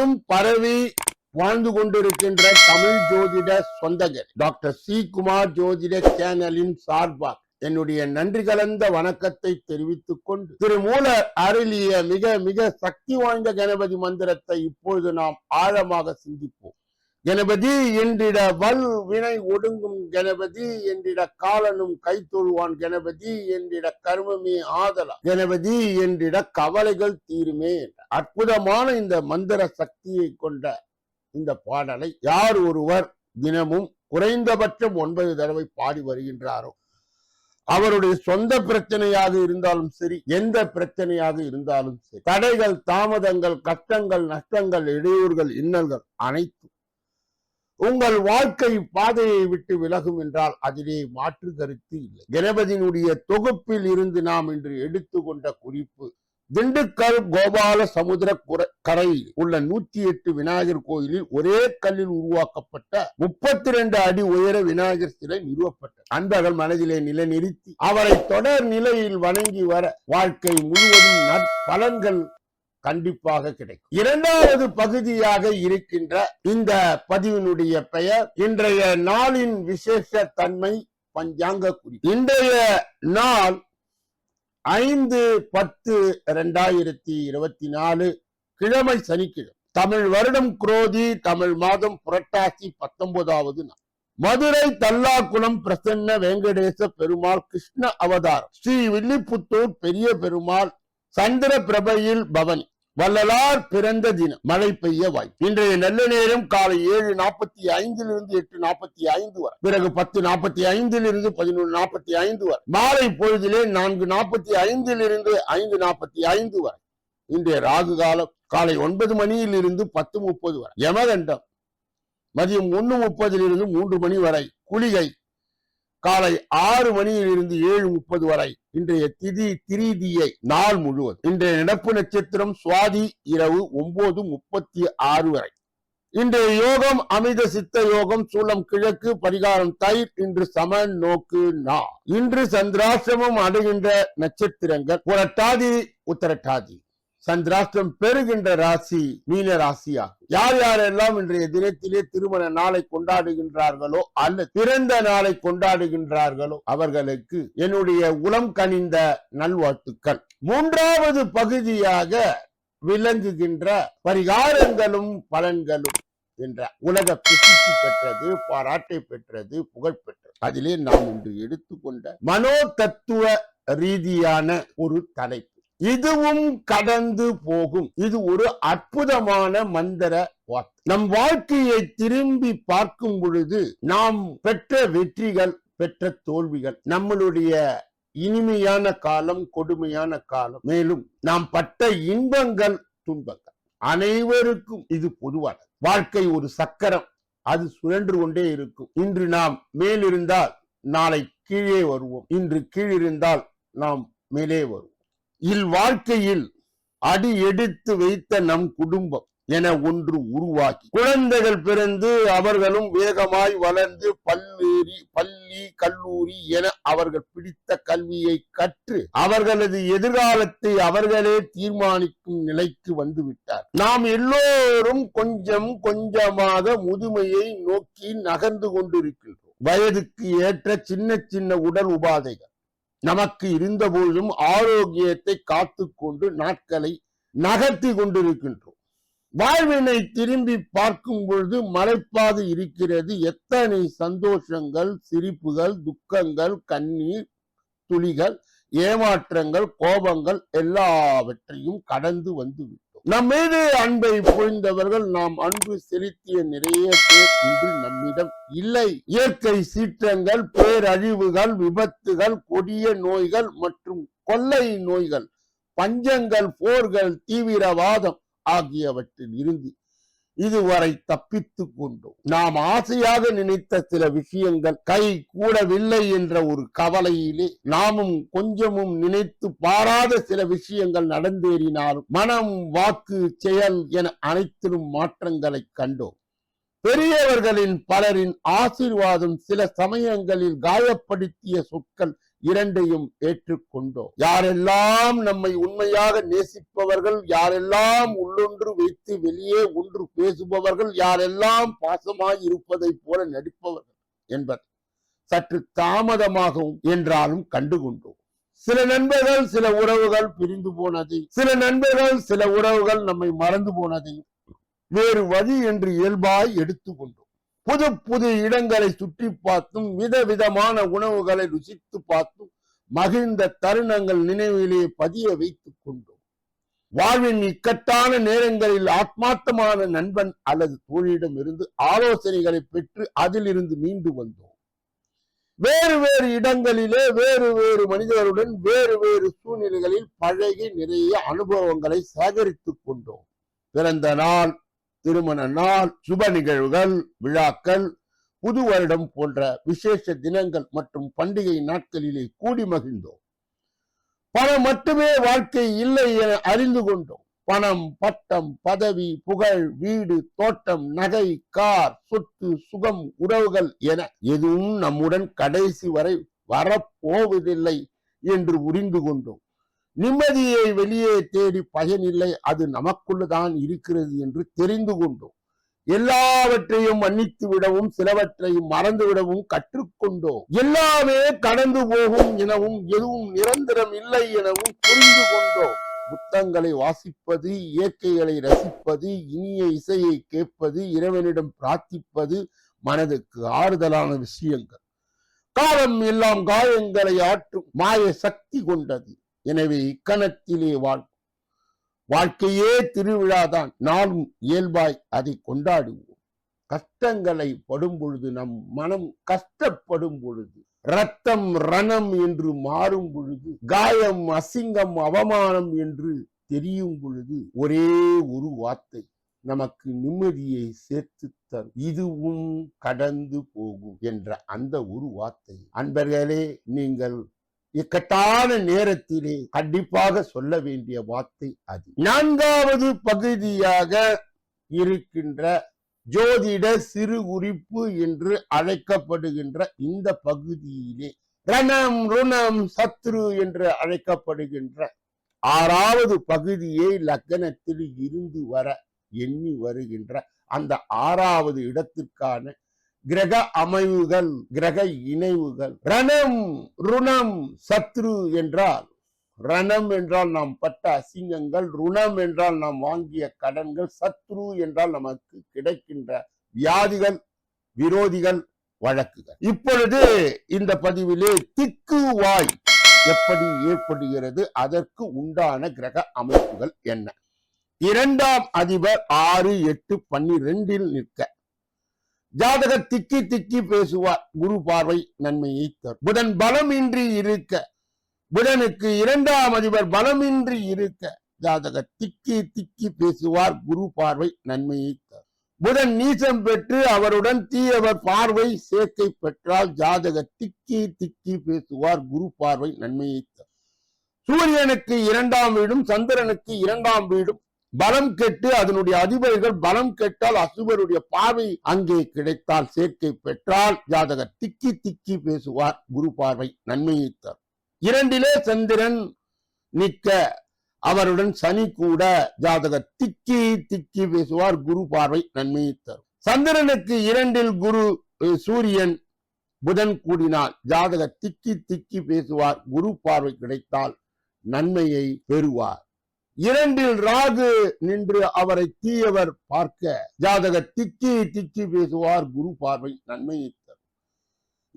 முழுவதும் பரவி வாழ்ந்து கொண்டிருக்கின்ற தமிழ் ஜோதிட சொந்தகர் டாக்டர் சி குமார் ஜோதிட சேனலின் சார்பாக என்னுடைய நன்றி கலந்த வணக்கத்தை தெரிவித்துக் கொண்டு திரு அருளிய மிக மிக சக்தி வாய்ந்த கணபதி மந்திரத்தை இப்பொழுது நாம் ஆழமாக சிந்திப்போம். கணபதி என்றிட வல் வினை ஒடுங்கும் கணபதி என்றிட காலனும் கைத்தொழுவான் கணபதி என்றிட கர்மமே ஆதலா. கணபதி என்றிட கவலைகள் தீருமே அற்புதமான இந்த மந்திர சக்தியை கொண்ட இந்த பாடலை யார் ஒருவர் தினமும் குறைந்தபட்சம் ஒன்பது தடவை பாடி வருகின்றாரோ அவருடைய சொந்த பிரச்சனையாக இருந்தாலும் சரி எந்த பிரச்சனையாக இருந்தாலும் சரி தடைகள் தாமதங்கள் கஷ்டங்கள் நஷ்டங்கள் இடையூறுகள் இன்னல்கள் அனைத்தும் உங்கள் வாழ்க்கை பாதையை விட்டு விலகும் என்றால் அதிலே மாற்று கருத்து இல்லை. கணபதியினுடைய தொகுப்பில் இருந்து நாம் இன்று எடுத்துக்கொண்ட குறிப்பு திண்டுக்கல் கோபால சமுத்திர குர- கரையில் உள்ள நூத்தி எட்டு விநாயகர் கோயிலில் ஒரே கல்லில் உருவாக்கப்பட்ட முப்பத்தி ரெண்டு அடி உயர விநாயகர் சிலை நிறுவப்பட்டது. அன்பர்கள் மனதிலே நிலைநிறுத்தி அவரை தொடர் நிலையில் வணங்கி வர வாழ்க்கை முழுவதும் நற்பலன்கள் கண்டிப்பாக கிடைக்கும். இரண்டாவது பகுதியாக இருக்கின்ற இந்த பதிவினுடைய பெயர் இன்றைய நாளின் விசேஷ தன்மை பஞ்சாங்க குறி இன்றைய நாள் ஐந்து பத்து இரண்டாயிரத்தி இருபத்தி நாலு கிழமை சனிக்கிழமை. தமிழ் வருடம் குரோதி தமிழ் மாதம் புரட்டாசி பத்தொன்பதாவது நாள். மதுரை தல்லாக்குளம் பிரசன்ன வெங்கடேச பெருமாள் கிருஷ்ண அவதாரம். ஸ்ரீ வில்லிபுத்தூர் பெரிய பெருமாள் சந்திர பிரபையில் பவனி வள்ளலார் பிறந்த தினம் மழை பெய்ய வாய்ப்பு. இன்றைய நல்ல நேரம் காலை ஏழு நாற்பத்தி ஐந்திலிருந்து எட்டு நாற்பத்தி ஐந்து வரை. பிறகு பத்து நாற்பத்தி ஐந்திலிருந்து பதினொன்று நாற்பத்தி ஐந்து வரை. மாலை பொழுதிலே நான்கு நாற்பத்தி ஐந்திலிருந்து ஐந்து நாற்பத்தி ஐந்து வரை. இன்றைய ராகு காலம் காலை ஒன்பது மணியில் இருந்து பத்து முப்பது வரை. யமகண்டம் மதியம் ஒன்று முப்பதிலிருந்து மூன்று மணி வரை. குளிகை காலை ஆறு மணியில் இருந்து ஏழு முப்பது வரை இன்றைய திதி திரிதியை நாள் முழுவதும். இன்றைய நடப்பு நட்சத்திரம் சுவாதி இரவு ஒன்பது முப்பத்தி ஆறு வரை. இன்றைய யோகம் அமித சித்த யோகம் சூலம் கிழக்கு பரிகாரம் தயிர் இன்று சம நோக்கு நா. இன்று சந்திராசிரமம் அடைகின்ற நட்சத்திரங்கள் புரட்டாதி உத்தரட்டாதி. சந்திராஷ்டிரம் பெறுகின்ற ராசி மீன ராசியாகும் யார் யாரெல்லாம் இன்றைய தினத்திலே திருமண நாளை கொண்டாடுகின்றார்களோ அல்லது பிறந்த நாளை கொண்டாடுகின்றார்களோ அவர்களுக்கு என்னுடைய உளம் கனிந்த நல்வாழ்த்துக்கள். மூன்றாவது பகுதியாக விளங்குகின்ற பரிகாரங்களும் பலன்களும் என்ற உலக பிரசித்தி பெற்றது பாராட்டை பெற்றது புகழ் பெற்றது. அதிலே நாம் இன்று எடுத்துக்கொண்ட மனோ தத்துவ ரீதியான ஒரு தலைப்பு. இதுவும் கடந்து போகும். இது ஒரு அற்புதமான மந்திர வார்த்தை நம் வாழ்க்கையை திரும்பி பார்க்கும் பொழுது நாம் பெற்ற வெற்றிகள் பெற்ற தோல்விகள் நம்மளுடைய இனிமையான காலம் கொடுமையான காலம். மேலும் நாம் பட்ட இன்பங்கள் துன்பங்கள் அனைவருக்கும் இது பொதுவானது. வாழ்க்கை ஒரு சக்கரம் அது சுழன்று கொண்டே இருக்கும். இன்று நாம் மேலிருந்தால் நாளை கீழே வருவோம். இன்று கீழிருந்தால் நாம் மேலே வருவோம். இல் வாழ்க்கையில் அடி எடுத்து வைத்த நம் குடும்பம் என ஒன்று உருவாக்கி குழந்தைகள் பிறந்து அவர்களும் வேகமாய் வளர்ந்து பல்வேறு பள்ளி கல்லூரி என அவர்கள் பிடித்த கல்வியை கற்று அவர்களது எதிர்காலத்தை அவர்களே தீர்மானிக்கும் நிலைக்கு வந்து விட்டார் நாம் எல்லோரும் கொஞ்சம் கொஞ்சமாக முதுமையை நோக்கி நகர்ந்து கொண்டிருக்கின்றோம். வயதுக்கு ஏற்ற சின்ன சின்ன உடல் உபாதைகள் நமக்கு இருந்த போதும் ஆரோக்கியத்தை காத்துக்கொண்டு நாட்களை நகர்த்தி கொண்டிருக்கின்றோம். வாழ்வினை திரும்பி பார்க்கும் பொழுது மலைப்பாது இருக்கிறது. எத்தனை சந்தோஷங்கள் சிரிப்புகள் துக்கங்கள் கண்ணீர் துளிகள் ஏமாற்றங்கள் கோபங்கள் எல்லாவற்றையும் கடந்து வந்துவிடும். நம் மீது அன்பை பொழிந்தவர்கள் நாம் அன்பு செலுத்திய நிறைய பேர் இன்று நம்மிடம் இல்லை. இயற்கை சீற்றங்கள் பேரழிவுகள் விபத்துகள் கொடிய நோய்கள் மற்றும் கொள்ளை நோய்கள் பஞ்சங்கள் போர்கள் தீவிரவாதம் ஆகியவற்றில் இருந்து இதுவரை தப்பித்துக் கொண்டோம். நாம் ஆசையாக நினைத்த சில விஷயங்கள் கை கூடவில்லை என்ற ஒரு கவலையிலே நாமும் கொஞ்சமும் நினைத்து பாராத சில விஷயங்கள் நடந்தேறினாலும் மனம் வாக்கு செயல் என அனைத்திலும் மாற்றங்களை கண்டோம். பெரியவர்களின் பலரின் ஆசீர்வாதம் சில சமயங்களில் காயப்படுத்திய சொற்கள் இரண்டையும் ஏற்றுக்கொண்டோம். யாரெல்லாம் நம்மை உண்மையாக நேசிப்பவர்கள் யாரெல்லாம் உள்ளொன்று வைத்து வெளியே ஒன்று பேசுபவர்கள் யாரெல்லாம் பாசமாய் இருப்பதை போல நடிப்பவர்கள் என்பது சற்று தாமதமாகவும் என்றாலும் கண்டுகொண்டோம். சில நண்பர்கள் சில உறவுகள் பிரிந்து போனது சில நண்பர்கள் சில உறவுகள் நம்மை மறந்து போனதை. வேறு வழி என்று இயல்பாய் எடுத்துக்கொண்டோம். புது புது இடங்களை சுற்றி பார்த்தும் விதவிதமான உணவுகளை ருசித்து பார்த்தும் மகிழ்ந்த தருணங்கள் நினைவிலே பதிய வைத்துக் கொண்டோம். வாழ்வின் இக்கட்டான நேரங்களில் ஆத்மார்த்தமான நண்பன் அல்லது தோழியிடம் இருந்து ஆலோசனைகளை பெற்று அதிலிருந்து மீண்டு வந்தோம். வேறு வேறு இடங்களிலே வேறு வேறு மனிதர்களுடன் வேறு வேறு சூழ்நிலைகளில் பழகி நிறைய அனுபவங்களை சேகரித்துக் கொண்டோம். பிறந்த நாள் திருமண நாள் சுப நிகழ்வுகள் விழாக்கள் புது வருடம் போன்ற விசேஷ தினங்கள் மற்றும் பண்டிகை நாட்களிலே கூடி மகிழ்ந்தோம். பணம் மட்டுமே வாழ்க்கை இல்லை என அறிந்து கொண்டோம். பணம் பட்டம் பதவி புகழ் வீடு தோட்டம் நகை கார் சொத்து சுகம் உறவுகள் என எதுவும் நம்முடன் கடைசி வரை வரப்போவதில்லை என்று புரிந்து கொண்டோம். நிம்மதியை வெளியே தேடி பயனில்லை. அது நமக்குள்ளதான் இருக்கிறது என்று தெரிந்து கொண்டோம். எல்லாவற்றையும் மன்னித்து விடவும் சிலவற்றையும் மறந்து விடவும் கற்றுக்கொண்டோம். எல்லாமே கடந்து போகும் எனவும் எதுவும் நிரந்தரம் இல்லை எனவும் புரிந்து கொண்டோம். புத்தங்களை வாசிப்பது இயற்கைகளை ரசிப்பது இனிய இசையை கேட்பது இறைவனிடம் பிரார்த்திப்பது மனதுக்கு ஆறுதலான விஷயங்கள். காலம் எல்லாம் காயங்களை ஆற்றும் மாய சக்தி கொண்டது. எனவே இக்கணத்திலே வாழ் வாழ்க்கையே திருவிழாதான் நாளும் இயல்பாய் அதை கொண்டாடுவோம். கஷ்டங்களை படும் பொழுது நம் மனம் கஷ்டப்படும் பொழுது ரத்தம் ரணம் என்று மாறும் பொழுது காயம் அசிங்கம் அவமானம் என்று தெரியும் பொழுது ஒரே ஒரு வார்த்தை நமக்கு நிம்மதியை சேர்த்து தரும். இதுவும் கடந்து போகும் என்ற அந்த ஒரு வார்த்தை. அன்பர்களே நீங்கள் இக்கட்டான நேரத்திலே கண்டிப்பாக சொல்ல வேண்டிய வார்த்தை அது. நான்காவது பகுதியாக இருக்கின்ற ஜோதிட சிறு குறிப்பு என்று அழைக்கப்படுகின்ற இந்த பகுதியிலே ரணம் ருணம் சத்ரு என்று அழைக்கப்படுகின்ற ஆறாவது பகுதியை லக்னத்தில் இருந்து வர எண்ணி வருகின்ற அந்த ஆறாவது இடத்திற்கான கிரக அமைவுகள் கிரக இணைவுகள். ரணம் ருணம் சத்ரு என்றால் ரணம் என்றால் நாம் பட்ட அசிங்கங்கள் ருணம் என்றால் நாம் வாங்கிய கடன்கள் சத்ரு என்றால் நமக்கு கிடைக்கின்ற வியாதிகள் விரோதிகள் வழக்குகள். இப்பொழுது இந்த பதிவிலே திக்கு வாய் எப்படி ஏற்படுகிறது அதற்கு உண்டான கிரக அமைப்புகள் என்ன? இரண்டாம் அதிபர் ஆறு எட்டு பன்னிரெண்டில் நிற்க. ஜாதக திக்கி திக்கி பேசுவார். குரு பார்வை நன்மையை தரும். புதன் பலமின்றி இருக்க. புதனுக்கு இரண்டாம் அதிபர் பலமின்றி இருக்க. ஜாதக திக்கி திக்கி பேசுவார். குரு பார்வை நன்மையை தரும். புதன் நீசம் பெற்று அவருடன் தீயவர் பார்வை சேர்க்கை பெற்றால் ஜாதக திக்கி திக்கி பேசுவார். குரு பார்வை நன்மையை தரும். சூரியனுக்கு இரண்டாம் வீடும் சந்திரனுக்கு இரண்டாம் வீடும் பலம் கெட்டு அதனுடைய அதிபர்கள் பலம் கெட்டால் அசுபருடைய பார்வை அங்கே கிடைத்தால் சேர்க்கை பெற்றால் ஜாதகர் திக்கி திக்கி பேசுவார் குரு பார்வை நன்மையை தரும். இரண்டிலே சந்திரன் நிற்க அவருடன் சனி கூட ஜாதகர் திக்கி திக்கி பேசுவார் குரு பார்வை நன்மையை தரும். சந்திரனுக்கு இரண்டில் குரு சூரியன் புதன் கூடினால் ஜாதகர் திக்கி திக்கி பேசுவார் குரு பார்வை கிடைத்தால் நன்மையை பெறுவார். இரண்டில் ராகு நின்று அவரை தீயவர் பார்க்க. ஜாதக திக்கி திக்கி பேசுவார் குரு பார்வை நன்மையை தரும்.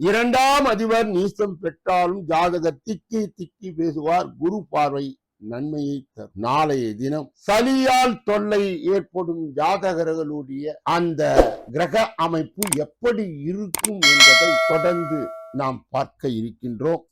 இரண்டாம் அதிபர் நீசம் பெற்றாலும் ஜாதக திக்கி திக்கி பேசுவார் குரு பார்வை நன்மையை தரும். நாளைய தினம் சளியால் தொல்லை ஏற்படும் ஜாதகர்களுடைய அந்த கிரக அமைப்பு எப்படி இருக்கும் என்பதை தொடர்ந்து நாம் பார்க்க இருக்கின்றோம்.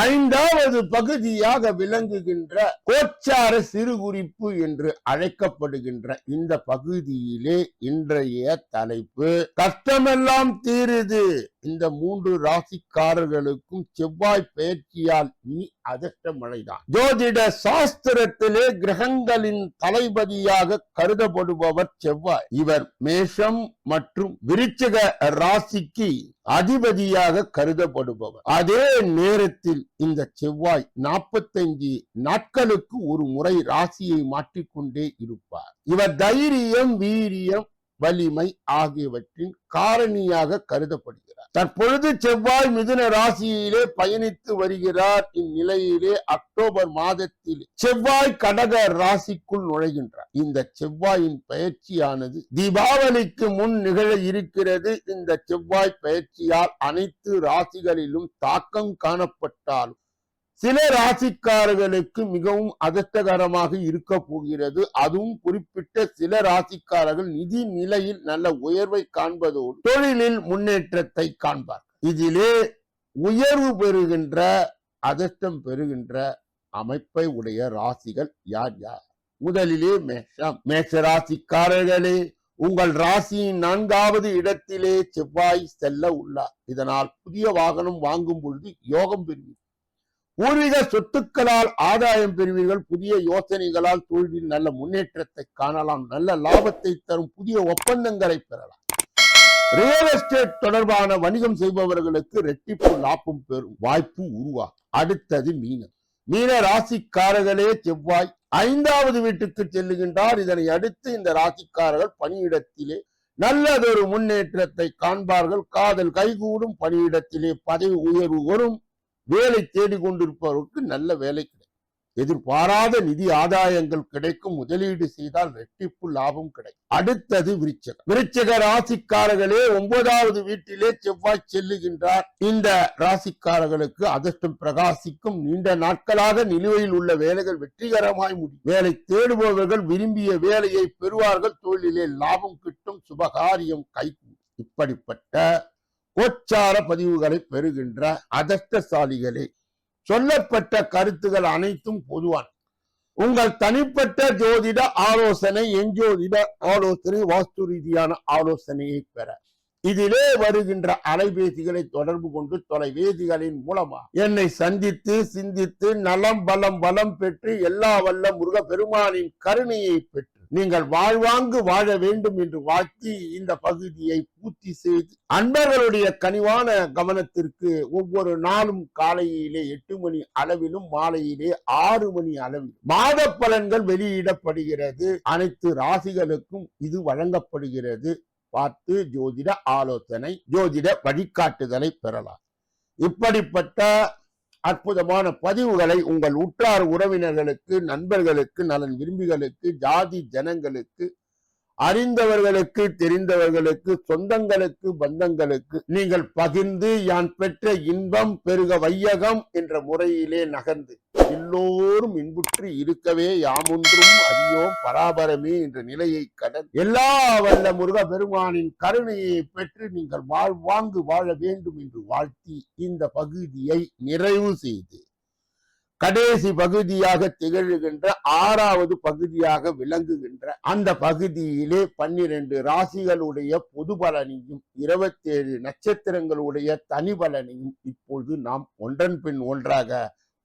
ஐந்தாவது பகுதியாக விளங்குகின்ற கோச்சார சிறுகுறிப்பு என்று அழைக்கப்படுகின்ற இந்த பகுதியிலே இன்றைய தலைப்பு கஷ்டமெல்லாம் தீருது. இந்த மூன்று ராசிக்காரர்களுக்கும் செவ்வாய் பயிற்சியால் இனி அதிர்ஷ்ட மழைதான். ஜோதிட சாஸ்திரத்திலே கிரகங்களின் தளபதியாக கருதப்படுபவர் செவ்வாய். இவர் மேஷம் மற்றும் விருச்சக ராசிக்கு அதிபதியாக கருதப்படுபவர். அதே நேரத்தில் இந்த செவ்வாய் நாற்பத்தஞ்சு நாட்களுக்கு ஒரு முறை ராசியை மாற்றிக்கொண்டே இருப்பார். இவர் தைரியம் வீரியம் வலிமை ஆகியவற்றின் காரணியாக கருதப்படுகிறார். தற்பொழுது செவ்வாய் மிதுன ராசியிலே பயணித்து வருகிறார். இந்நிலையிலே அக்டோபர் மாதத்தில் செவ்வாய் கடக ராசிக்குள் நுழைகின்றார். இந்த செவ்வாயின் பயிற்சியானது தீபாவளிக்கு முன் நிகழ இருக்கிறது. இந்த செவ்வாய் பயிற்சியால் அனைத்து ராசிகளிலும் தாக்கம் காணப்பட்டாலும் சில ராசிக்காரர்களுக்கு மிகவும் அதிர்ஷ்டகரமாக இருக்க போகிறது. அதுவும் குறிப்பிட்ட சில ராசிக்காரர்கள் நிதி நிலையில் நல்ல உயர்வை காண்பதோடு தொழிலில் முன்னேற்றத்தை காண்பார் இதிலே உயர்வு பெறுகின்ற அதிர்ஷ்டம் பெறுகின்ற அமைப்பை உடைய ராசிகள் யார் யார்? முதலிலே மேஷம். மேஷ ராசிக்காரர்களே உங்கள் ராசியின் நான்காவது இடத்திலே செவ்வாய் செல்ல உள்ளார். இதனால் புதிய வாகனம் வாங்கும் பொழுது யோகம் பெறுவீர்கள். பூர்வீக சொத்துக்களால் ஆதாயம் பெறுவீர்கள். புதிய யோசனைகளால் தொழிலில் நல்ல முன்னேற்றத்தை காணலாம். நல்ல லாபத்தை தரும் புதிய ஒப்பந்தங்களை பெறலாம். ரியல் எஸ்டேட் தொடர்பான வணிகம் செய்பவர்களுக்கு ரெட்டிப்பு லாபம் பெறும் வாய்ப்பு உருவாகும். அடுத்தது மீனம். மீன ராசிக்காரர்களே செவ்வாய் ஐந்தாவது வீட்டுக்கு செல்லுகின்றார். இதனை அடுத்து இந்த ராசிக்காரர்கள் பணியிடத்திலே நல்லதொரு முன்னேற்றத்தை காண்பார்கள். காதல் கைகூடும் பணியிடத்திலே பதவி உயர்வு வரும். வேலை தேடிக்கொண்டிருப்பவருக்கு நல்ல வேலை கிடைக்கும். எதிர்பாராத நிதி ஆதாயங்கள் கிடைக்கும். முதலீடு செய்தால் ரெட்டிப்பு லாபம் கிடைக்கும். அடுத்தது விருச்சகம். விருச்சக ராசிக்காரர்களே ஒன்பதாவது வீட்டிலே செவ்வாய் செல்லுகின்றார். இந்த ராசிக்காரர்களுக்கு அதிர்ஷ்டம் பிரகாசிக்கும். நீண்ட நாட்களாக நிலுவையில் உள்ள வேலைகள் வெற்றிகரமாய் முடியும். வேலை தேடுபவர்கள் விரும்பிய வேலையை பெறுவார்கள். தொழிலிலே லாபம் கிட்டும் சுபகாரியம் கை இப்படிப்பட்ட கோச்சார பதிவுகளை பெறுகின்ற அதிர்ஷ்டசாலிகளே சொல்லப்பட்ட கருத்துகள் அனைத்தும் பொதுவான். உங்கள் தனிப்பட்ட ஜோதிட ஆலோசனை எஞ்சோதிட ஆலோசனை வாஸ்து ரீதியான ஆலோசனையை பெற. இதிலே வருகின்ற அலைபேசிகளை தொடர்பு கொண்டு தொலைபேசிகளின் மூலமா என்னை சந்தித்து சிந்தித்து நலம் பலம் பலம் பெற்று எல்லா வல்ல முருக பெருமானின் கருணையை பெற்று நீங்கள் வாழ்வாங்கு வாழ வேண்டும் என்று வாழ்த்தி இந்த பகுதியை பூர்த்தி செய்து அன்பர்களுடைய கனிவான கவனத்திற்கு ஒவ்வொரு நாளும் காலையிலே எட்டு மணி அளவிலும் மாலையிலே ஆறு மணி அளவிலும் மாத பலன்கள் வெளியிடப்படுகிறது. அனைத்து ராசிகளுக்கும் இது வழங்கப்படுகிறது. பார்த்து ஜோதிட ஆலோசனை ஜோதிட வழிகாட்டுதலை பெறலாம். இப்படிப்பட்ட அற்புதமான பதிவுகளை உங்கள் உற்றார் உறவினர்களுக்கு நண்பர்களுக்கு நலன் விரும்பிகளுக்கு ஜாதி ஜனங்களுக்கு அறிந்தவர்களுக்கு தெரிந்தவர்களுக்கு சொந்தங்களுக்கு பந்தங்களுக்கு நீங்கள் பகிர்ந்து யான் பெற்ற இன்பம் பெருக வையகம் என்ற முறையிலே நகர்ந்து எல்லோரும் இன்புற்று இருக்கவே யாமொன்றும் அறியோம் பராபரமே என்ற நிலையை கடந்து எல்லா வல்ல முருக பெருமானின் கருணையை பெற்று நீங்கள் வாழ்வாங்கு வாழ வேண்டும் என்று வாழ்த்தி இந்த பகுதியை நிறைவு செய்து கடைசி பகுதியாக திகழ்கின்ற ஆறாவது பகுதியாக விளங்குகின்ற அந்த பகுதியிலே பன்னிரண்டு ராசிகளுடைய பொது பலனையும் இருபத்தேழு நட்சத்திரங்களுடைய தனி பலனையும் இப்பொழுது நாம் ஒன்றன் பின் ஒன்றாக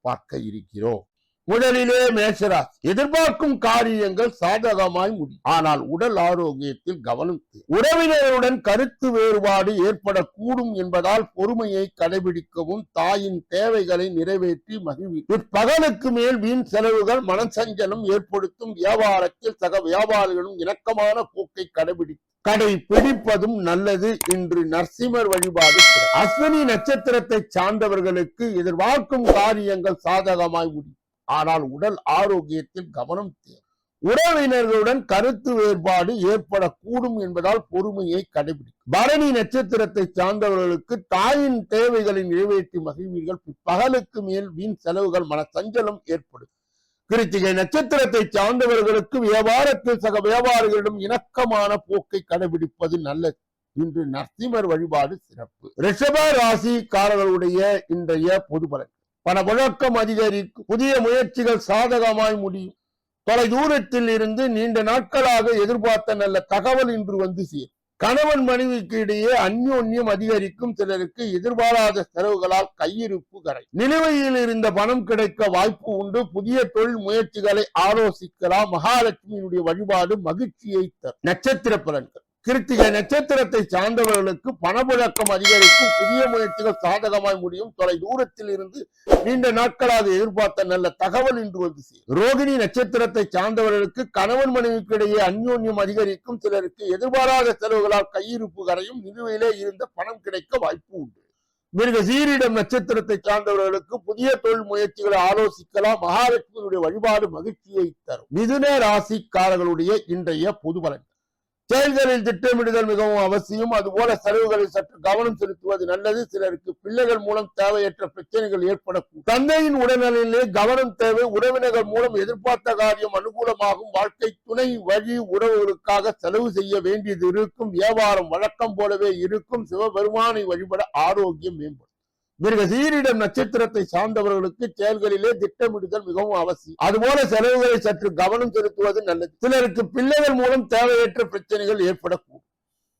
பார்க்க இருக்கிறோம். முதலிலே மேசரா. எதிர்பார்க்கும் காரியங்கள் சாதகமாய் முடியும். ஆனால் உடல் ஆரோக்கியத்தில் கவனம் உறவினருடன் கருத்து வேறுபாடு ஏற்படக்கூடும் என்பதால் பொறுமையை கடைபிடிக்கவும் தாயின் தேவைகளை நிறைவேற்றி மகிழ்வி. இப்பகலுக்கு மேல் வீண் செலவுகள் மனசஞ்சலம் ஏற்படுத்தும் வியாபாரத்தில் சக வியாபாரிகளும் இணக்கமான போக்கை கடைபிடி கடை பிடிப்பதும் நல்லது இன்று நரசிம்மர் வழிபாடு அஸ்வினி நட்சத்திரத்தை சார்ந்தவர்களுக்கு எதிர்பார்க்கும் காரியங்கள் சாதகமாய் முடியும். ஆனால் உடல் ஆரோக்கியத்தில் கவனம் தேவை. உறவினர்களுடன் கருத்து வேறுபாடு ஏற்படக்கூடும் என்பதால் பொறுமையை கடைபிடிக்கும். பரணி நட்சத்திரத்தை சார்ந்தவர்களுக்கு தாயின் தேவைகளை நிறைவேற்றி மகிழ்வீர்கள். பகலுக்கு மேல் வீண் செலவுகள் மன சஞ்சலம் ஏற்படும். கிருத்திகை நட்சத்திரத்தை சார்ந்தவர்களுக்கு வியாபாரத்தில் சக வியாபாரிகளிடம் இணக்கமான போக்கை கடைபிடிப்பது நல்லது. இன்று நரசிம்மர் வழிபாடு சிறப்பு. ரிஷப ராசிக்காரர்களுடைய இன்றைய பொது பலன் பணப்புழக்கம் அதிகரிக்கும். புதிய முயற்சிகள் சாதகமாய் முடியும். தொலை தூரத்தில் இருந்து நீண்ட நாட்களாக எதிர்பார்த்த நல்ல தகவல் இன்று வந்து சேர் கணவன் மனைவிக்கு இடையே அந்யோன்யம் அதிகரிக்கும். சிலருக்கு எதிர்பாராத செலவுகளால் கையிருப்பு கரை. நிலுவையில் இருந்த பணம் கிடைக்க வாய்ப்பு உண்டு. புதிய தொழில் முயற்சிகளை ஆலோசிக்கலாம். மகாலட்சுமியினுடைய வழிபாடு மகிழ்ச்சியை தரும். நட்சத்திர பலன்கள். கிருத்திகை நட்சத்திரத்தை சார்ந்தவர்களுக்கு பணப்புழக்கம் அதிகரிக்கும் புதிய முயற்சிகள் சாதகமாய் முடியும். தொலை தூரத்தில் இருந்து நீண்ட நாட்களாக எதிர்பார்த்த நல்ல தகவல் இன்று வந்து சேரும். ரோகிணி நட்சத்திரத்தை சார்ந்தவர்களுக்கு கணவன் மனைவிக்கு இடையே அந்யோன்யம் அதிகரிக்கும். சிலருக்கு எதிர்பாராத செலவுகளால் கையிருப்பு கரையும் நிலுவையிலே இருந்த பணம் கிடைக்க வாய்ப்பு உண்டு. மிருக சீரிடம் நட்சத்திரத்தை சார்ந்தவர்களுக்கு புதிய தொழில் முயற்சிகளை ஆலோசிக்கலாம். மகாலட்சுமியுடைய வழிபாடு மகிழ்ச்சியை தரும். மிதுன ராசிக்காரர்களுடைய இன்றைய பொது பலன் செயல்களில் திட்டமிடுதல் மிகவும் அவசியம். அதுபோல செலவுகளில் சற்று கவனம் செலுத்துவது நல்லது. சிலருக்கு பிள்ளைகள் மூலம் தேவையற்ற பிரச்சனைகள் ஏற்படக்கூடும். தந்தையின் உடல்நலையிலே கவனம் தேவை. உறவினர்கள் மூலம் எதிர்பார்த்த காரியம் அனுகூலமாகும். வாழ்க்கை துணை வழி உறவுகளுக்காக செலவு செய்ய வேண்டியது இருக்கும். வியாபாரம் வழக்கம் போலவே இருக்கும். சிவபெருமானை வழிபட ஆரோக்கியம் மேம்படும். மிருகசீரிடம் நட்சத்திரத்தை சார்ந்தவர்களுக்கு செயல்களிலே திட்டமிடுதல் மிகவும் அவசியம். அதுபோல செலவுகளை சற்று கவனம் செலுத்துவது நல்லது. சிலருக்கு பிள்ளைகள் மூலம் தேவையற்ற பிரச்சனைகள் ஏற்படக்கூடும்.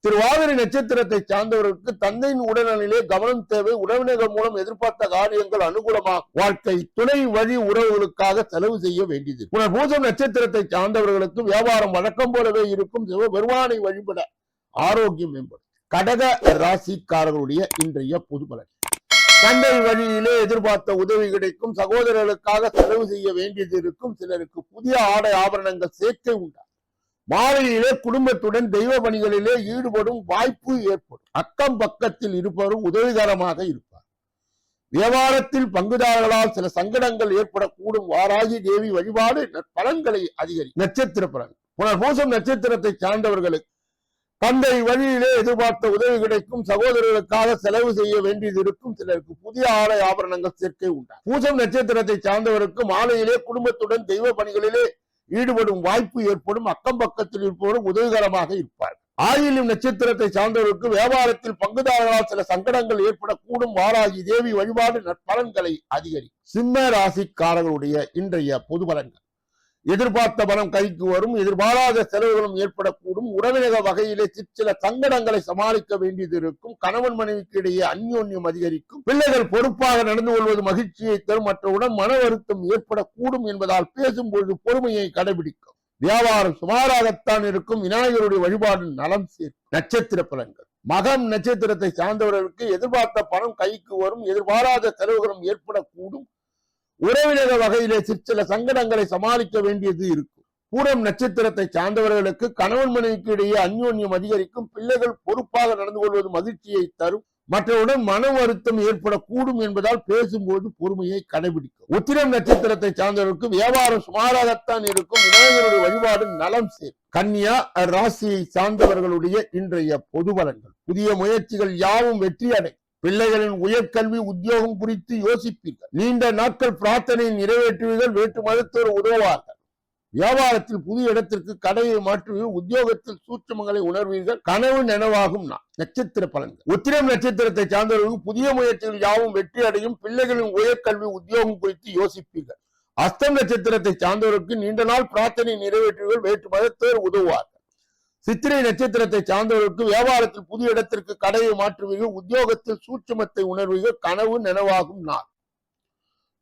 திருவாதிரை நட்சத்திரத்தை சார்ந்தவர்களுக்கு தந்தையின் உடல்நிலையிலே கவனம் தேவை. உறவினர்கள் மூலம் எதிர்பார்த்த காரியங்கள் அனுகூலமாக வாழ்க்கை துணை வழி உறவுகளுக்காக செலவு செய்ய வேண்டியது. பூசம் நட்சத்திரத்தை சார்ந்தவர்களுக்கு வியாபாரம் வழக்கம் போலவே இருக்கும். சிவபெருமானை வழிபட ஆரோக்கியம் மேம்படும். கடக ராசிக்காரர்களுடைய இன்றைய பொது பலன் தந்தை வழியிலே எதிர்பார்த்த உதவி கிடைக்கும். சகோதரர்களுக்காக செலவு செய்ய வேண்டியது இருக்கும். சிலருக்கு புதிய ஆடை ஆபரணங்கள் சேர்க்கை உண்டாகும். மாலையிலே குடும்பத்துடன் தெய்வ பணிகளிலே ஈடுபடும் வாய்ப்பு ஏற்படும். அக்கம் பக்கத்தில் இருப்பவரும் உதவிகரமாக இருப்பார். வியாபாரத்தில் பங்குதாரர்களால் சில சங்கடங்கள் ஏற்படக்கூடும். வாராகி தேவி வழிபாடு பலன்களை அதிகரி நட்சத்திர பலன். புனர்பூசம் நட்சத்திரத்தை சார்ந்தவர்களுக்கு தந்தை வழியிலே எதிர்பார்த்த உதவி கிடைக்கும் சகோதரர்களுக்காக செலவு செய்ய வேண்டியது இருக்கும். சிலருக்கு புதிய ஆலை ஆபரணங்கள் சேர்க்கை உண்டா பூசம் நட்சத்திரத்தை சார்ந்தவருக்கு மாலையிலே குடும்பத்துடன் தெய்வ பணிகளிலே ஈடுபடும் வாய்ப்பு ஏற்படும். அக்கம் பக்கத்தில் இருப்பவரும் உதவிகரமாக இருப்பார் ஆயிலும் நட்சத்திரத்தை சார்ந்தவருக்கு வியாபாரத்தில் பங்குதாரர்களால் சில சங்கடங்கள் ஏற்படக்கூடும். வாராகி தேவி வழிபாடு நற்பலன்களை அதிகரி சிம்ம ராசிக்காரர்களுடைய இன்றைய பொது பலன்கள். எதிர்பார்த்த பணம் கைக்கு வரும் எதிர்பாராத செலவுகளும் ஏற்படக்கூடும். உறவினக வகையிலே சிற்சில சங்கடங்களை சமாளிக்க வேண்டியது இருக்கும். கணவன் மனைவிக்கு இடையே அந்யோன்யம் அதிகரிக்கும். பிள்ளைகள் பொறுப்பாக நடந்து கொள்வது மகிழ்ச்சியை தரும். மற்றவுடன் மன வருத்தம் ஏற்படக்கூடும் என்பதால் பேசும்பொழுது பொறுமையை கடைபிடிக்கும். வியாபாரம் சுமாராகத்தான் இருக்கும். விநாயகருடைய வழிபாடு நலம் சேர்க்கும். நட்சத்திர பலன்கள். மகம் நட்சத்திரத்தை சார்ந்தவர்களுக்கு எதிர்பார்த்த பணம் கைக்கு வரும். எதிர்பாராத செலவுகளும் ஏற்படக்கூடும். உறவினர வகையிலே சிற்சில சங்கடங்களை சமாளிக்க வேண்டியது இருக்கும். பூரம் நட்சத்திரத்தை சார்ந்தவர்களுக்கு கணவன் மனைவிக்கு இடையே அந்யோன்யம் அதிகரிக்கும். பிள்ளைகள் பொறுப்பாக நடந்து கொள்வது மகிழ்ச்சியை தரும். மற்றவுடன் மன வருத்தம் ஏற்படக்கூடும் என்பதால் பேசும்போது பொறுமையை கடைபிடிக்கும். உத்திரம் நட்சத்திரத்தை சார்ந்தவர்களுக்கு வியாபாரம் சுமாராகத்தான் இருக்கும். விநாயகருடைய வழிபாடு நலம் சேர் கன்னியா ராசியை சார்ந்தவர்களுடைய இன்றைய பொது பலன்கள். புதிய முயற்சிகள் யாவும் வெற்றி அடை பிள்ளைகளின் உயர்கல்வி உத்தியோகம் குறித்து யோசிப்பீர்கள். நீண்ட நாட்கள் பிரார்த்தனை நிறைவேற்றுவீர்கள் வேற்று மதத்தோர் உதவுவார்கள். வியாபாரத்தில் புதிய இடத்திற்கு கடையை மாற்றுவீர்கள் உத்தியோகத்தில் சூட்சமங்களை உணர்வீர்கள் கனவு நனவாகும் நான் நட்சத்திர பலன்கள். உத்திரம் நட்சத்திரத்தை சார்ந்தவர்களுக்கு புதிய முயற்சிகள் யாவும் வெற்றி அடையும் பிள்ளைகளின் உயர்கல்வி உத்தியோகம் குறித்து யோசிப்பீர்கள். அஸ்தம் நட்சத்திரத்தை சார்ந்தவருக்கு நீண்ட நாள் பிரார்த்தனை நிறைவேற்றுவீர்கள் வேற்று மதத்தோர் உதவுவார்கள் சித்திரை நட்சத்திரத்தை சார்ந்தவர்களுக்கு வியாபாரத்தில் புதிய இடத்திற்கு கடையை மாற்றுவீர்கள் உத்தியோகத்தில் சூட்சுமத்தை உணர்வீர்கள் கனவு நனவாகும் நாள்.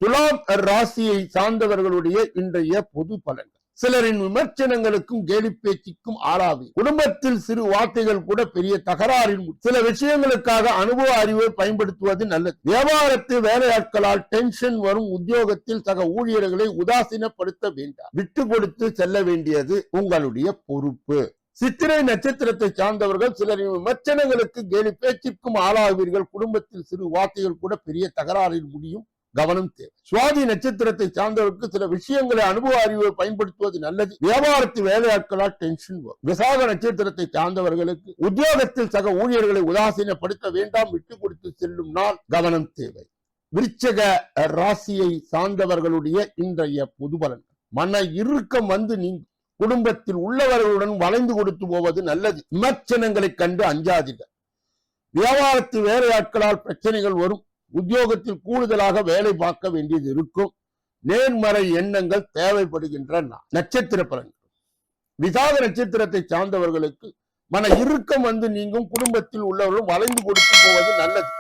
துலாம் ராசியை சார்ந்தவர்களுடைய இன்றைய பொது பலன்கள். சிலரின் விமர்சனங்களுக்கும் கேலி பேச்சுக்கும் ஆளாவி குடும்பத்தில் சிறு வார்த்தைகள் கூட பெரிய தகராறில் சில விஷயங்களுக்காக அனுபவ அறிவை பயன்படுத்துவது நல்லது. வியாபாரத்தில் வேலையாட்களால் டென்ஷன் வரும் உத்தியோகத்தில் சக ஊழியர்களை உதாசீனப்படுத்த வேண்டாம். விட்டு கொடுத்து செல்ல வேண்டியது உங்களுடைய பொறுப்பு. சித்திரை நட்சத்திரத்தை சார்ந்தவர்கள் சிலரின் விமர்சனங்களுக்கு கேலி பேச்சிற்கும் ஆளாவீர்கள். குடும்பத்தில் சிறு வார்த்தைகள் கூட பெரிய தகராறில் முடியும். கவனம் தேவை. சுவாதி நட்சத்திரத்தை சார்ந்தவருக்கு சில விஷயங்களை அனுபவ அறிவை பயன்படுத்துவது நல்லது. வியாபாரத்து வேலையாட்களால் டென்ஷன் வரும். விசாக நட்சத்திரத்தை சார்ந்தவர்களுக்கு உத்தியோகத்தில் சக ஊழியர்களை உதாசீனப்படுத்த வேண்டாம். விட்டு கொடுத்து செல்லும் நாள் கவனம் தேவை. விருச்சக ராசியை சார்ந்தவர்களுடைய இன்றைய பொது பலன் மன இறுக்கம் வந்து நீங்க குடும்பத்தில் உள்ளவர்களுடன் வளைந்து கொடுத்து போவது நல்லது. விமர்சனங்களை கண்டு அஞ்சாதீர்கள் வியாபாரத்து வேலையாட்களால் பிரச்சனைகள் வரும். உத்தியோகத்தில் கூடுதலாக வேலை பார்க்க வேண்டியது இருக்கும். நேர்மறை எண்ணங்கள் தேவைப்படுகின்றன. நட்சத்திர பலன்கள். விசாக நட்சத்திரத்தை சார்ந்தவர்களுக்கு மன இறுக்கம் வந்து நீங்கும். குடும்பத்தில் உள்ளவர்களும் வளைந்து கொடுத்து போவது நல்லது.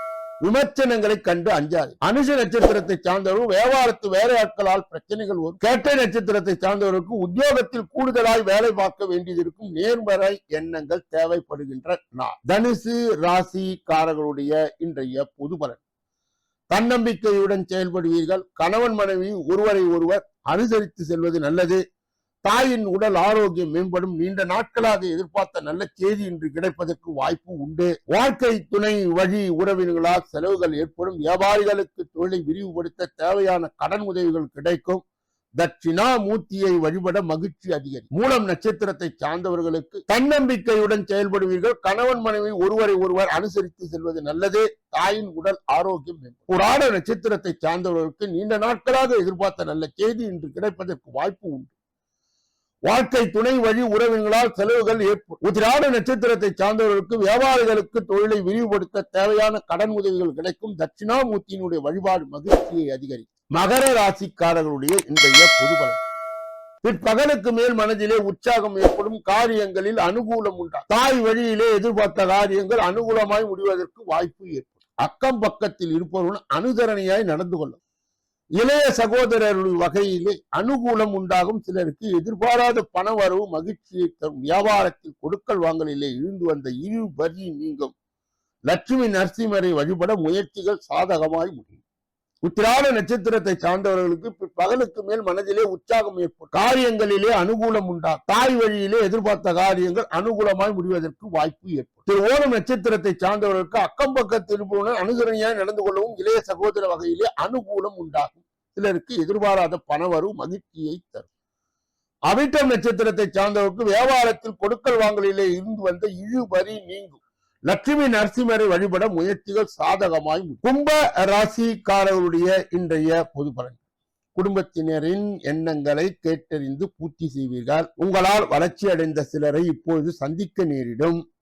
விமர்சனங்களை கண்டு அஞ்சாது. அனுஷ நட்சத்திரத்தை சார்ந்தவர்கள் வியாபாரத்து வேலையாட்களால் பிரச்சனைகள் வரும். கேட்டை நட்சத்திரத்தை சார்ந்தவர்களுக்கு உத்தியோகத்தில் கூடுதலாய் வேலை பார்க்க வேண்டியது இருக்கும் நேர்மறை எண்ணங்கள் தேவைப்படுகின்ற நாள் தனுசு ராசி காரர்களுடைய இன்றைய பொது பலன். தன்னம்பிக்கையுடன் செயல்படுவீர்கள். கணவன் மனைவி ஒருவரை ஒருவர் அனுசரித்து செல்வது நல்லது. தாயின் உடல் ஆரோக்கியம் மேம்படும். நீண்ட நாட்களாக எதிர்பார்த்த நல்ல செய்தி இன்று கிடைப்பதற்கு வாய்ப்பு உண்டு. வாழ்க்கை துணை வழி உறவினர்களால் செலவுகள் ஏற்படும். வியாபாரிகளுக்கு தொழிலை விரிவுபடுத்த தேவையான கடன் உதவிகள் கிடைக்கும். தட்சிணாமூர்த்தியை வழிபட மகிழ்ச்சி அதிகரி. மூலம் நட்சத்திரத்தை சார்ந்தவர்களுக்கு தன்னம்பிக்கையுடன் செயல்படுவீர்கள். கணவன் மனைவி ஒருவரை ஒருவர் அனுசரித்து செல்வது நல்லது. தாயின் உடல் ஆரோக்கியம் மேம்படும். புராண நட்சத்திரத்தை சார்ந்தவர்களுக்கு நீண்ட நாட்களாக எதிர்பார்த்த நல்ல செய்தி இன்று கிடைப்பதற்கு வாய்ப்பு உண்டு. வாழ்க்கை துணை வழி உறவினர்களால் செலவுகள் ஏற்படும் உத்திராட நட்சத்திரத்தை சார்ந்தவர்களுக்கு வியாபாரிகளுக்கு தொழிலை விரிவுபடுத்த தேவையான கடன் உதவிகள் கிடைக்கும். தட்சிணாமூர்த்தியினுடைய வழிபாடு மகிழ்ச்சியை அதிகரிக்கும் மகர ராசிக்காரர்களுடைய இன்றைய பொதுபலன் பிற்பகலுக்கு மேல் மனதிலே உற்சாகம் ஏற்படும் காரியங்களில் அனுகூலம் உண்டா? தாய் வழியிலே எதிர்பார்த்த காரியங்கள் அனுகூலமாய் முடிவதற்கு வாய்ப்பு ஏற்படும். அக்கம் பக்கத்தில் இருப்பவர்கள் அனுசரணையாய் நடந்து கொள்ளும் இளைய சகோதரர்கள் வகையிலே அனுகூலம் உண்டாகும். சிலருக்கு எதிர்பாராத பண வரவு மகிழ்ச்சியை தரும். வியாபாரத்தில் கொடுக்கல் வாங்கலிலே இழுந்து வந்த இரு வரி நீங்கும். லட்சுமி நரசிம்மரை வழிபட முயற்சிகள் சாதகமாய் முடியும். உத்திராட நட்சத்திரத்தை சார்ந்தவர்களுக்கு பகலுக்கு மேல் மனதிலே உற்சாகம் ஏற்படும். காரியங்களிலே அனுகூலம் உண்டா? தாய் வழியிலே எதிர்பார்த்த காரியங்கள் அனுகூலமாய் முடிவதற்கு வாய்ப்பு ஏற்படும். திரு ஓணம் நட்சத்திரத்தை சார்ந்தவர்களுக்கு அக்கம் பக்கத்தில் இருப்பவர்கள் அனுசரணையாய் நடந்து கொள்ளவும் இளைய சகோதர வகையிலே அனுகூலம் உண்டாகும். சிலருக்கு எதிர்பாராத பணவரும் மகிழ்ச்சியை தரும். அவிட்டம் நட்சத்திரத்தை சார்ந்தவருக்கு வியாபாரத்தில் கொடுக்கல் வாங்கலிலே இருந்து வந்த இழுபறி நீங்கும். லட்சுமி நரசிம்மரை வழிபட முயற்சிகள் சாதகமாய் கும்ப ராசிக்காரருடைய இன்றைய பொது பலன். குடும்பத்தினரின் எண்ணங்களை கேட்டறிந்து பூர்த்தி செய்வீர்கள். உங்களால் வளர்ச்சி அடைந்த சிலரை இப்பொழுது சந்திக்க நேரிடும்.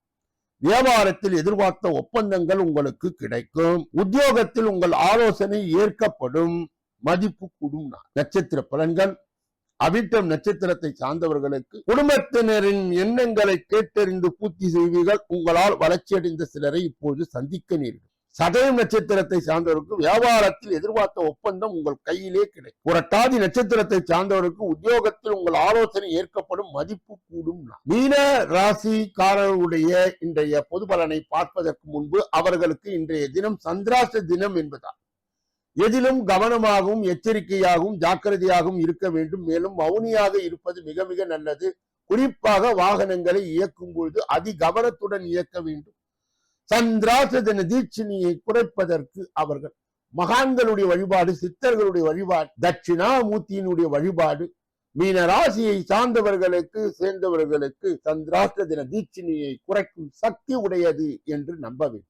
வியாபாரத்தில் எதிர்பார்த்த ஒப்பந்தங்கள் உங்களுக்கு கிடைக்கும். உத்தியோகத்தில் உங்கள் ஆலோசனை ஏற்கப்படும். மதிப்பு கூடும் நட்சத்திர பலன்கள் அவிட்டம் நட்சத்திரத்தை சார்ந்தவர்களுக்கு குடும்பத்தினரின் எண்ணங்களை கேட்டறிந்து பூர்த்தி செய்வீர்கள். உங்களால் வளர்ச்சியடைந்த சிலரை இப்போது சந்திக்க நேரிடும். சதயம் நட்சத்திரத்தை சார்ந்தவருக்கு வியாபாரத்தில் எதிர்பார்த்த ஒப்பந்தம் உங்கள் கையிலே கிடைக்கும். புரட்டாதி நட்சத்திரத்தை சார்ந்தவருக்கு உத்தியோகத்தில் உங்கள் ஆலோசனை ஏற்கப்படும் மதிப்பு கூடும் மீன ராசிக்காரருடைய இன்றைய பொது பலனை பார்ப்பதற்கு முன்பு அவர்களுக்கு இன்றைய தினம் சந்திராச தினம் என்பதால் எதிலும் கவனமாகவும் எச்சரிக்கையாகவும் ஜாக்கிரதையாகவும் இருக்க வேண்டும். மேலும் மௌனியாக இருப்பது மிக மிக நல்லது. குறிப்பாக வாகனங்களை இயக்கும் பொழுது அதி கவனத்துடன் இயக்க வேண்டும். சந்திராசதன தீட்சணியை குறைப்பதற்கு அவர்கள் மகான்களுடைய வழிபாடு சித்தர்களுடைய வழிபாடு தட்சிணாமூர்த்தியினுடைய வழிபாடு மீன ராசியை சார்ந்தவர்களுக்கு சேர்ந்தவர்களுக்கு சந்திராஷ்ட தீட்சணியை குறைக்கும் சக்தி உடையது என்று நம்ப வேண்டும்.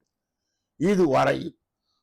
இதுவரையில்